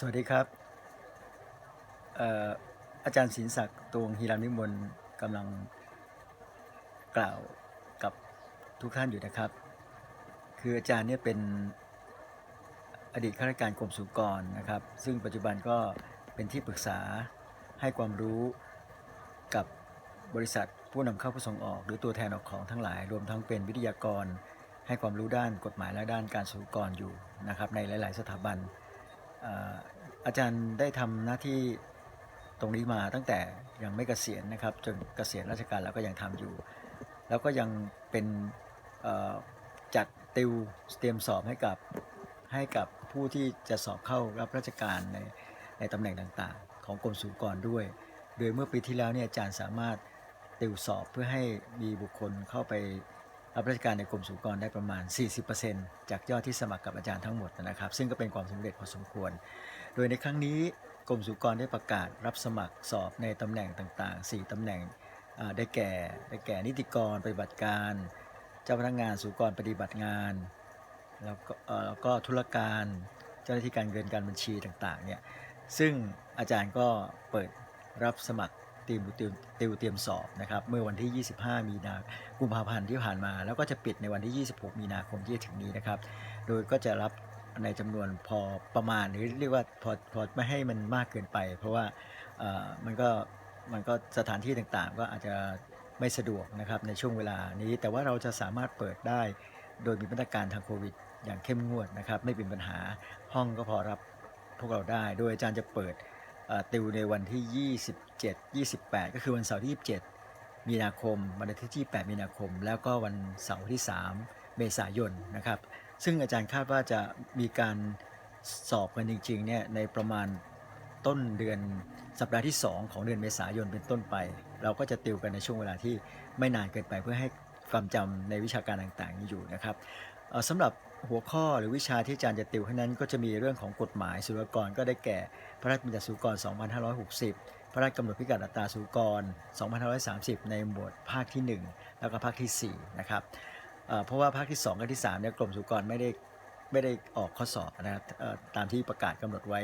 สวัสดีครับอาจารย์ศินศักดิ์ตวงฮีรัมนิมนกำลังกล่าวกับทุกท่านอยู่นะครับ คืออาจารย์เนี่ยเป็นอดีตข้าราชการกรมศุกรนะครับ ซึ่งปัจจุบันก็เป็นที่ปรึกษาให้ความรู้กับบริษัทผู้นำเข้าผู้ส่งออก หรือตัวแทนออกของทั้งหลาย รวมทั้งเป็นวิทยากรให้ความรู้ด้านกฎหมายและด้านการศุกากรอยู่นะครับในหลาย ๆ สถาบัน อาจารย์ได้ทำหน้าที่ตรงนี้มาตั้งแต่ยังไม่เกษียณนะครับ จนเกษียณราชการแล้วก็ยังทำอยู่ แล้วก็ยังเป็นจัดติวเตรียมสอบให้กับให้กับผู้ที่จะสอบเข้ารับราชการในในตำแหน่งต่างๆ ของกรมศุลกากรด้วย โดยเมื่อปีที่แล้วเนี่ยอาจารย์สามารถติวสอบเพื่อให้มีบุคคลเข้าไป รับราชการในกรมศุกรได้ประมาณ 40%จากยอดที่สมัครกับอาจารย์ทั้งหมดนะครับ ซึ่งก็เป็นความสำเร็จพอสมควร โดยในครั้งนี้กรมศุกรได้ประกาศรับสมัครสอบในตำแหน่งต่างๆ 4ตำแหน่งได้แก่ได้แก่นิติกรปฏิบัติการ เจ้าพนักงานศุกรปฏิบัติงาน แล้วก็แล้วก็ธุรการเจ้าหน้าที่การเงินการบัญชีต่างๆเนี่ยซึ่งอาจารย์ก็เปิดรับสมัคร ติวติวติวเตรียมสอบนะครับเมื่อวันที่ 25 มีนากุมภาพันธ์ที่ผ่านมา แล้วก็จะปิดในวันที่ 26 มีนาคมที่จะถึงนี้นะครับ โดยก็จะรับในจำนวนพอประมาณหรือเรียกว่าพอพอไม่ให้มันมากเกินไป เพราะว่ามันก็มันก็สถานที่ต่างๆ ก็อาจจะไม่สะดวกนะครับในช่วงเวลานี้ แต่ว่าเราจะสามารถเปิดได้ โดยมีมาตรการทางโควิด อย่างเข้มงวดนะครับไม่เป็นปัญหาห้องก็พอรับพวกเราได้ โดยอาจารย์จะเปิด ติวในวันที่ 27 28 ก็คือวันเสาร์ที่ 27 มีนาคม วันอาทิตย์ที่ 8 มีนาคม แล้วก็วันเสาร์ที่ 3 เมษายนนะครับ ซึ่งอาจารย์คาดว่าจะมีการสอบกันจริงๆเนี่ยในประมาณต้นเดือนสัปดาห์ที่ 2 ของเดือนเมษายนเป็นต้นไป เราก็จะติวกันในช่วงเวลาที่ไม่นานเกินไปเพื่อให้ความจำในวิชาการต่างๆนี้อยู่นะครับสำหรับ หัวข้อหรือวิชาที่อาจารย์จะติวให้นั้น ก็จะมีเรื่องของกฎหมายศุลกรก็ได้แก่ พระราชบัญญัติศุลกากร 2560 พระราชกำหนดพิกัดอัตราศุลกากร 2530 ในหมวดภาคที่ 1 แล้วก็ภาคที่ 4 นะครับเพราะว่าภาคที่ 2 กับที่3เนี่ยกรมศุลกรไม่ได้ไม่ได้ออกข้อสอบนะครับตามที่ประกาศกำหนดไว้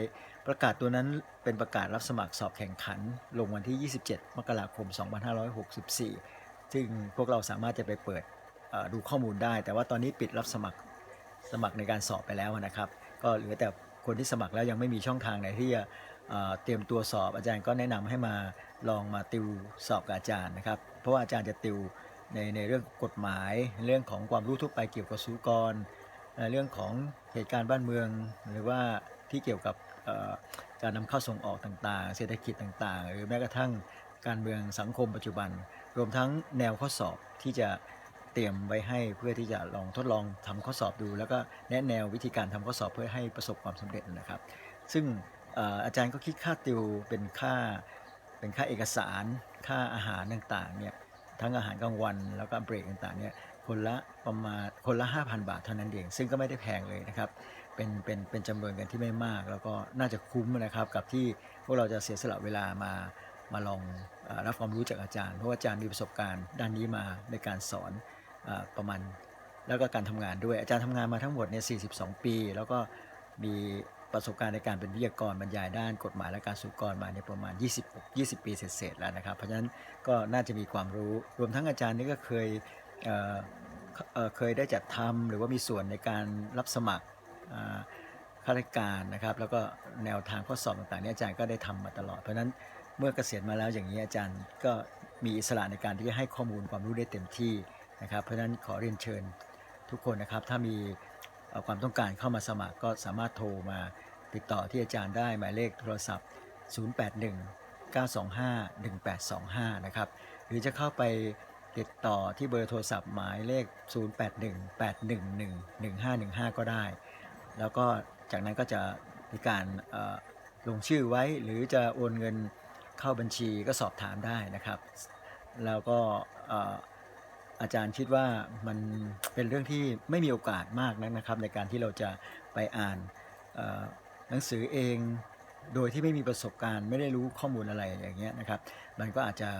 ประกาศตัวนั้นเป็นประกาศรับสมัครสอบแข่งขัน ลงวันที่ 27 มกราคม 2564 ซึ่งพวกเราสามารถจะไปเปิดดูข้อมูลได้ แต่ว่าตอนนี้ปิดรับสมัคร สมัครในการสอบไปแล้วนะครับ ก็เหลือแต่คนที่สมัครแล้วยังไม่มีช่องทางไหนที่จะเตรียมตัวสอบอาจารย์ก็แนะนำให้มาลองมาติวสอบกับอาจารย์นะครับ เพราะว่าอาจารย์จะติวในในเรื่องกฎหมายเรื่องของความรู้ทั่วไปเกี่ยวกับศุกร เรื่องของเหตุการณ์บ้านเมือง หรือว่าที่เกี่ยวกับการนำเข้าส่งออกต่างๆ เศรษฐกิจต่างๆ หรือแม้กระทั่งการเมืองสังคมปัจจุบัน รวมทั้งแนวข้อสอบที่จะ เตรียมไว้ให้เพื่อที่จะลองทดลองทำข้อสอบดู แล้วก็แนะแนววิธีการทำข้อสอบเพื่อให้ประสบความสำเร็จนะครับ ซึ่งอาจารย์ก็คิดค่าติวเป็นค่าเป็นค่าเอกสาร ค่าอาหารต่างๆเนี่ยทั้งอาหารกลางวันแล้วก็เบรกต่างๆเนี่ยคนละประมาณคนละ 5,000 บาทเท่านั้นเอง ซึ่งก็ไม่ได้แพงเลยนะครับเป็นเป็นเป็นจำนวนเงินที่ไม่มาก แล้วก็น่าจะคุ้มนะครับกับที่พวกเราจะเสียสละเวลามามาลองอรับความรู้จากอาจารย์ เพราะว่าอาจารย์มีประสบการณ์ด้านนี้มาในการสอน ประมาณแล้วก็การทำงานด้วย อาจารย์ทำงานมาทั้งหมดเนี่ย42 ปี แล้วก็มีประสบการณ์ในการเป็นวิทยากรบรรยายด้านกฎหมายและการสุกรมาเนี่ยประมาณ 20 20 ปีเศษๆแล้วนะครับ เพราะฉะนั้นก็น่าจะมีความรู้ รวมทั้งอาจารย์นี่ก็เคยเเเคยได้จัดทำหรือว่ามีส่วนในการรับสมัครข้าราชการนะครับ แล้วก็แนวทางข้อสอบต่างๆนี่อาจารย์ก็ได้ทำมาตลอด เพราะฉะนั้นเมื่อเกษียณมาแล้วอย่างนี้อาจารย์ก็มีอิสระในการที่จะให้ข้อมูลความรู้ได้เต็มที่ นะครับ เพราะฉะนั้นขอเรียนเชิญทุกคนนะครับ ถ้ามีความต้องการเข้ามาสมัครก็สามารถโทรมาติดต่อที่อาจารย์ได้หมายเลขโทรศัพท์ 081 925 1825 นะครับ หรือจะเข้าไปติดต่อที่เบอร์โทรศัพท์หมายเลข 081 811 1515 ก็ได้ แล้วก็จากนั้นก็จะมีการลงชื่อไว้หรือจะโอนเงินเข้าบัญชีก็สอบถามได้นะครับ แล้วก็ อาจารย์คิดว่ามันเป็นเรื่องที่ไม่มีโอกาสมากนักนะครับ ในการที่เราจะไปอ่านหนังสือเองโดยที่ไม่มีประสบการณ์ไม่ได้รู้ข้อมูลอะไรอย่างเงี้ยนะครับ มันก็อาจจะ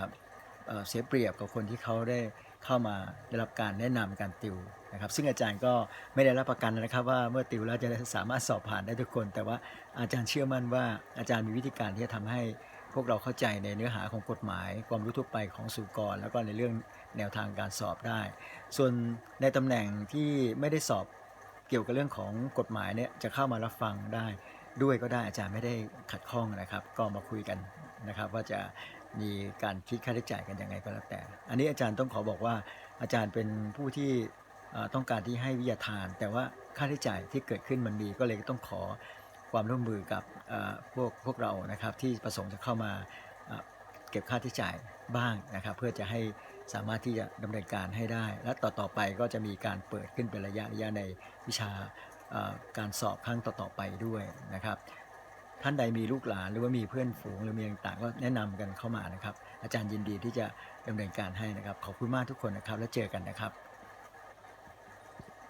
เสียเปรียบกับคนที่เขาได้เข้ามาได้รับการแนะนำการติวนะครับ ซึ่งอาจารย์ก็ไม่ได้รับประกันนะครับ ว่าเมื่อติวแล้วจะสามารถสอบผ่านได้ทุกคน แต่ว่าอาจารย์เชื่อมั่นว่าอาจารย์มีวิธีการที่จะทำให้ พวกเราเข้าใจในเนื้อหาของกฎหมาย ความรู้ทั่วไปของสุกร แล้วก็ในเรื่องแนวทางการสอบได้ ส่วนในตำแหน่งที่ไม่ได้สอบเกี่ยวกับเรื่องของกฎหมายเนี่ยจะเข้ามารับฟังได้ด้วยก็ได้อาจารย์ไม่ได้ขัดข้องนะครับ ก็มาคุยกันนะครับ ว่าจะมีการคิดค่าใช้จ่ายกันยังไงก็แล้วแต่ อันนี้อาจารย์ต้องขอบอกว่าอาจารย์เป็นผู้ที่ต้องการที่ให้วิทยาทาน แต่ว่าค่าใช้จ่ายที่เกิดขึ้นมันมีก็เลยต้องขอ ความร่วมมือกับพวกพวกเรานะครับที่ประสงค์จะเข้ามาเก็บค่าใช้จ่ายบ้างนะครับ เพื่อจะให้สามารถที่จะดำเนินการให้ได้ และต่อๆไปก็จะมีการเปิดขึ้นเป็นระยะระยะในวิชาการสอบครั้งต่อๆไปด้วยนะครับ ท่านใดมีลูกหลานหรือว่ามีเพื่อนฝูงหรือมีต่างก็แนะนำกันเข้ามานะครับ อาจารย์ยินดีที่จะดำเนินการให้นะครับ ขอบคุณมากทุกคนนะครับ แล้วเจอกันนะครับ